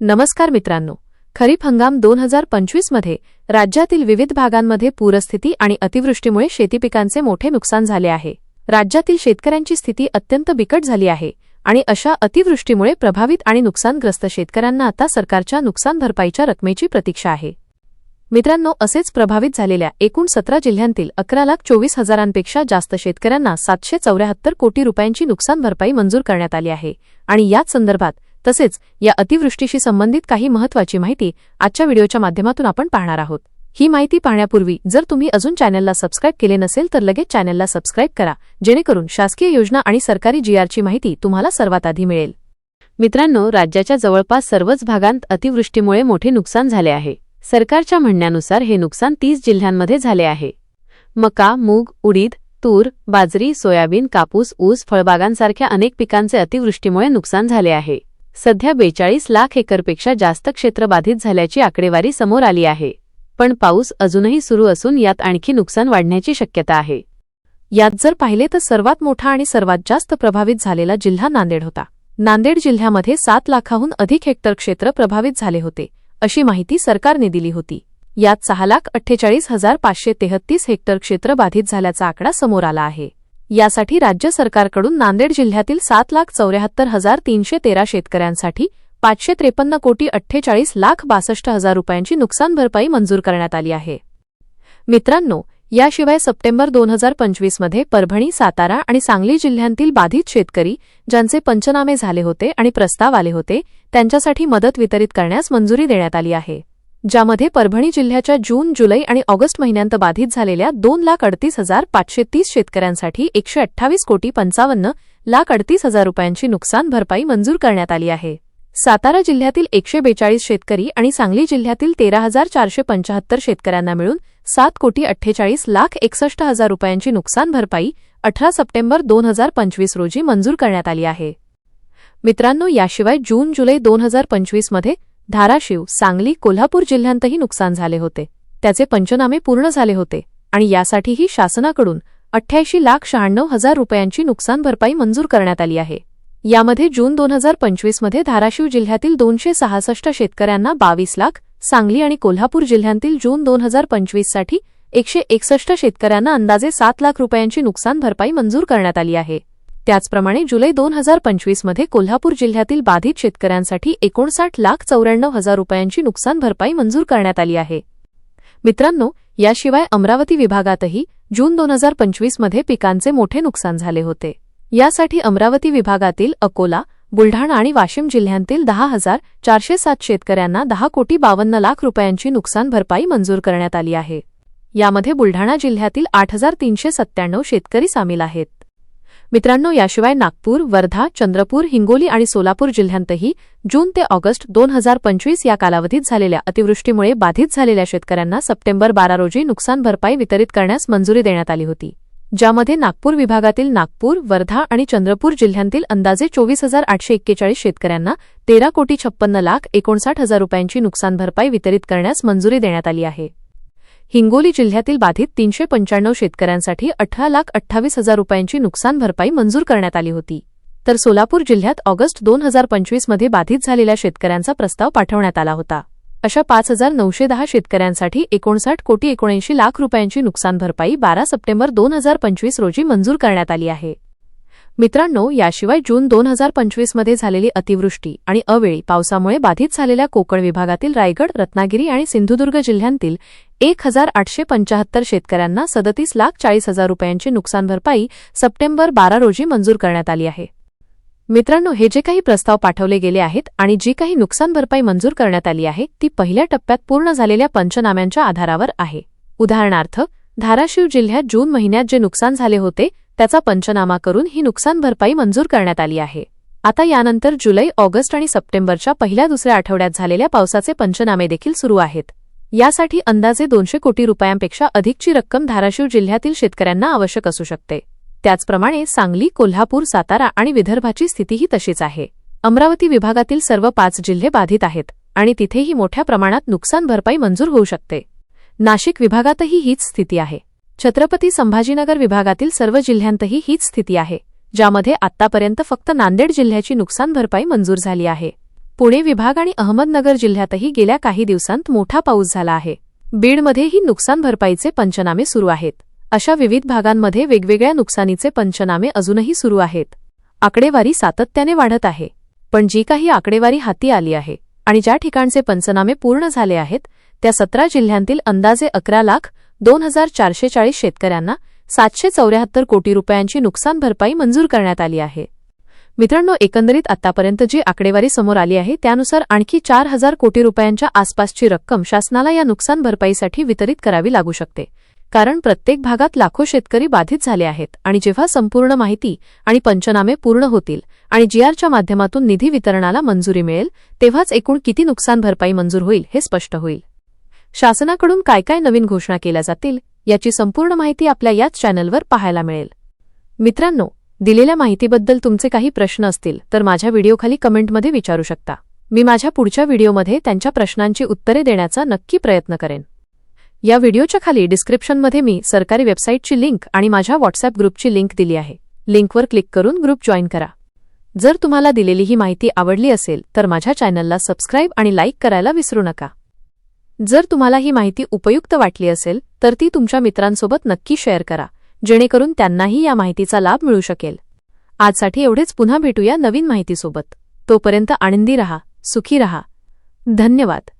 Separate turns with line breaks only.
नमस्कार मित्रांनो. खरीप हंगाम दोन हजार पंचवीसमध्ये राज्यातील विविध भागांमध्ये पूरस्थिती आणि अतिवृष्टीमुळे शेती पिकांचे मोठे नुकसान झाले आहे. राज्यातील शेतकऱ्यांची स्थिती अत्यंत बिकट झाली आहे आणि अशा अतिवृष्टीमुळे प्रभावित आणि नुकसानग्रस्त शेतकऱ्यांना आता सरकारच्या नुकसान भरपाईच्या रकमेची प्रतीक्षा आहे. मित्रांनो असेच प्रभावित झालेल्या एकूण सतरा जिल्ह्यांतील अकरा लाख चोवीस हजारांपेक्षा जास्त शेतकऱ्यांना सातशे चौऱ्याहत्तर कोटी रुपयांची नुकसान भरपाई मंजूर करण्यात आली आहे आणि याच संदर्भात तसेच या अतिवृष्टीशी संबंधित काही महत्वाची माहिती आजच्या व्हिडिओच्या माध्यमातून आपण पाहणार आहोत. ही माहिती पाहण्यापूर्वी जर तुम्ही अजून चॅनलला सबस्क्राईब केले नसेल तर लगेच चॅनलला सबस्क्राईब करा जेणेकरून शासकीय योजना आणि सरकारी जीआरची माहिती तुम्हाला सर्वात आधी मिळेल. मित्रांनो राज्याच्या जवळपास सर्वच भागांत अतिवृष्टीमुळे मोठे नुकसान झाले आहे. सरकारच्या म्हणण्यानुसार हे नुकसान तीस जिल्ह्यांमध्ये झाले आहे. मका मूग उडीद तूर बाजरी सोयाबीन कापूस ऊस फळबागांसारख्या अनेक पिकांचे अतिवृष्टीमुळे नुकसान झाले आहे. सध्या बेचाळीस लाख एकरपेक्षा जास्त क्षेत्र बाधित झाल्याची आकडेवारी समोर आली आहे. पण पाऊस अजूनही सुरू असून यात आणखी नुकसान वाढण्याची शक्यता आहे. यात जर पाहिले तर सर्वात मोठा आणि सर्वात जास्त प्रभावित झालेला जिल्हा नांदेड होता. नांदेड जिल्ह्यामध्ये सात लाखाहून अधिक हेक्टर क्षेत्र प्रभावित झाले होते अशी माहिती सरकारने दिली होती. यात सहा लाख अठ्ठेचाळीस हजार पाचशे तेहत्तीस हेक्टर क्षेत्र बाधित झाल्याचा आकडा समोर आला आहे. यासाठी राज्य सरकारकडून नांदेड जिल्ह्यातील सात लाख चौऱ्याहत्तर हजार तीनशे तेरा शेतकऱ्यांसाठी पाचशे त्रेपन्न कोटी अठ्ठेचाळीस लाख बासष्ट हजार रुपयांची नुकसान भरपाई मंजूर करण्यात आली आहे. मित्रांनो याशिवाय सप्टेंबर दोन हजार पंचवीसमध्ये परभणी सातारा आणि सांगली जिल्ह्यांतील बाधित शेतकरी ज्यांचे पंचनामे झाले होते आणि प्रस्ताव आले होते त्यांच्यासाठी मदत वितरित करण्यास मंजुरी देण्यात आली आहे. ज्यामध्ये परभणी जिल्ह्याच्या जून जुलै आणि ऑगस्ट महिन्यांत बाधित झालेल्या दोन लाख अडतीस हजार पाचशे तीस शेतकऱ्यांसाठी एकशे अठ्ठावीस कोटी पंचावन्न लाख अडतीस हजार रुपयांची नुकसान भरपाई मंजूर करण्यात आली आहे. सातारा जिल्ह्यातील एकशे बेचाळीस शेतकरी आणि सांगली जिल्ह्यातील तेरा हजार चारशे पंचाहत्तर शेतकऱ्यांना मिळून सात कोटी अठ्ठेचाळीस लाख एकसष्ट हजार रुपयांची नुकसान भरपाई अठरा सप्टेंबर दोन हजार पंचवीस रोजी मंजूर करण्यात आली आहे. मित्रांनो याशिवाय जून जुलै दोन हजार पंचवीसमध्ये धाराशिव सांगली कोल्हापूर जिल्ह्यांतही नुकसान झाले होते. त्याचे पंचनामे पूर्ण झाले होते. आणि यासाठीही शासनाकडून अठ्ठ्याऐंशी लाख शहाण्णव हजार रुपयांची नुकसान भरपाई मंजूर करण्यात आली आहे. यामध्ये जून दोन हजार पंचवीसमध्ये धाराशिव जिल्ह्यातील दोनशे सहासष्ट शेतकऱ्यांना बावीस लाख सांगली आणि कोल्हापूर जिल्ह्यातील जून दोन हजार पंचवीससाठी एकशे एकसष्ट शेतकऱ्यांना अंदाजे सात लाख रुपयांची नुकसान भरपाई मंजूर करण्यात आली आहे. त्याचप्रमाणे जुलै दोन हजार पंचवीसमध्ये कोल्हापूर जिल्ह्यातील बाधित शेतकऱ्यांसाठी एकोणसाठ लाख चौऱ्याण्णव हजार रुपयांची नुकसान भरपाई मंजूर करण्यात आली आहे. मित्रांनो याशिवाय अमरावती विभागातही जून दोन हजार पंचवीसमध्ये पिकांचे मोठे नुकसान झाले होते. यासाठी अमरावती विभागातील अकोला बुलढाणा आणि वाशिम जिल्ह्यांतील दहा हजार चारशे सात शेतकऱ्यांना दहा कोटी बावन्न लाख रुपयांची नुकसान भरपाई मंजूर करण्यात आली आहे. यामध्ये बुलढाणा जिल्ह्यातील आठ हजार तीनशे सत्त्याण्णव शेतकरी सामील आहेत. मित्रांनो याशिवाय नागपूर वर्धा चंद्रपूर हिंगोली आणि सोलापूर जिल्ह्यांतही जून ते ऑगस्ट दोन हजार पंचवीस या कालावधीत झालेल्या अतिवृष्टीमुळे बाधित झालेल्या शेतकऱ्यांना सप्टेंबर बारा रोजी नुकसान भरपाई वितरित करण्यास मंजुरी देण्यात आली होती. ज्यामध्ये नागपूर विभागातील नागपूर वर्धा आणि चंद्रपूर जिल्ह्यांतील अंदाजे चोवीस हजार आठशे एक्केचाळीस शेतकऱ्यांना तेरा कोटी छप्पन्न लाख एकोणसाठ हजार रुपयांची नुकसान भरपाई वितरित करण्यास मंजुरी देण्यात आली आहे. हिंगोली जिल्ह्यातील बाधित तीनशे पंच्याण्णव शेतकऱ्यांसाठी अठरा लाख अठ्ठावीस हजार रुपयांची नुकसान भरपाई मंजूर करण्यात आली होती. तर सोलापूर जिल्ह्यात ऑगस्ट दोन हजार पंचवीसमध्ये बाधित झालेल्या शेतकऱ्यांचा प्रस्ताव पाठवण्यात आला होता. अशा पाच हजार नऊशे दहा शेतकऱ्यांसाठी एकोणसाठ कोटी एकोणऐंशी लाख रुपयांची नुकसान भरपाई बारा सप्टेंबर दोन हजार पंचवीस रोजी मंजूर करण्यात आली आहे. मित्रांनो याशिवाय जून दोन हजार पंचवीसमध्ये झालेली अतिवृष्टी आणि अवेळी पावसामुळे बाधित झालेल्या कोकण विभागातील रायगड रत्नागिरी आणि सिंधुदुर्ग जिल्ह्यांतील एक हजार आठशे पंचाहत्तर शेतकऱ्यांना सदतीस लाख चाळीस हजार रुपयांची नुकसान भरपाई सप्टेंबर बारा रोजी मंजूर करण्यात आली आहे. मित्रांनो हे जे काही प्रस्ताव पाठवले गेले आहेत आणि जी काही नुकसान भरपाई मंजूर करण्यात आली आहे ती पहिल्या टप्प्यात पूर्ण झालेल्या पंचनाम्यांच्या आधारावर आहे. उदाहरणार्थ धाराशिव जिल्ह्यात जून महिन्यात जे नुकसान झाले होते त्याचा पंचनामा करून ही नुकसान भरपाई मंजूर करण्यात आली आहे. आता यानंतर जुलै ऑगस्ट आणि सप्टेंबरच्या पहिल्या दुसऱ्या आठवड्यात झालेल्या पावसाचे पंचनामे देखील सुरू आहेत. यासाठी अंदाजे दोनशे कोटी रुपयांपेक्षा अधिकची रक्कम धाराशिव जिल्ह्यातील शेतकऱ्यांना आवश्यक असू शकते. त्याचप्रमाणे सांगली कोल्हापूर सातारा आणि विदर्भाची स्थितीही तशीच आहे. अमरावती विभागातील सर्व पाच जिल्हे बाधित आहेत आणि तिथेही मोठ्या प्रमाणात नुकसान भरपाई मंजूर होऊ शकते. नाशिक विभागातही हीच स्थिती आहे. छत्रपती संभाजीनगर विभागातील सर्व जिल्ह्यांतही हीच स्थिती आहे ज्यामध्ये आत्तापर्यंत फक्त नांदेड जिल्ह्याची नुकसान भरपाई मंजूर झाली आहे. पुणे विभाग आणि अहमदनगर जिल्ह्यातही गेल्या काही दिवसांत मोठा पाऊस झाला आहे. बीडमध्येही नुकसान भरपाईचे पंचनामे सुरू आहेत. अशा विविध भागांमध्ये वेगवेगळ्या नुकसानीचे पंचनामे अजूनही सुरू आहेत. आकडेवारी सातत्याने वाढत आहे. पण जी काही आकडेवारी हाती आली आहे आणि ज्या ठिकाणचे पंचनामे पूर्ण झाले आहेत त्या सतरा जिल्ह्यांतील अंदाजे अकरा लाख दोन हजार चारशे चाळीस शेतकऱ्यांना सातशे चौऱ्याहत्तर कोटी रुपयांची नुकसान भरपाई मंजूर करण्यात आली आहे. मित्रांनो एकंदरीत आतापर्यंत जी आकडेवारी समोर आली आहे त्यानुसार आणखी चार हजार कोटी रुपयांच्या आसपासची रक्कम शासनाला या नुकसान भरपाईसाठी वितरित करावी लागू शकते. कारण प्रत्येक भागात लाखो शेतकरी बाधित झाले आहेत आणि जेव्हा संपूर्ण माहिती आणि पंचनामे पूर्ण होतील आणि जीआरच्या माध्यमातून निधी वितरणाला मंजुरी मिळेल तेव्हाच एकूण किती नुकसान भरपाई मंजूर होईल हे स्पष्ट होईल. शासनाकडून काय काय नवीन घोषणा केल्या जातील याची संपूर्ण माहिती आपल्या याच चॅनलवर पाहायला मिळेल. मित्रांनो दिलेल्या माहितीबद्दल तुमचे काही प्रश्न असतील तर माझ्या व्हिडिओखाली कमेंटमध्ये विचारू शकता. मी माझ्या पुढच्या व्हिडिओमध्ये त्यांच्या प्रश्नांची उत्तरे देण्याचा नक्की प्रयत्न करेन. या व्हिडिओच्या खाली डिस्क्रिप्शनमध्ये मी सरकारी वेबसाईटची लिंक आणि माझ्या व्हॉट्सअप ग्रुपची लिंक दिली आहे. लिंकवर क्लिक करून ग्रुप जॉईन करा. जर तुम्हाला दिलेली ही माहिती आवडली असेल तर माझ्या चॅनलला सबस्क्राईब आणि लाईक करायला विसरू नका. जर तुम्हाला ही माहिती उपयुक्त वाटली असेल तर ती तुमच्या मित्रांसोबत नक्की शेअर करा. जेणेकरून त्यांनाही या माहितीचा लाभ मिळू शकेल. आजसाठी एवढेच. पुन्हा भेटूया नवीन माहितीसोबत. तोपर्यंत आनंदी रहा सुखी रहा. धन्यवाद.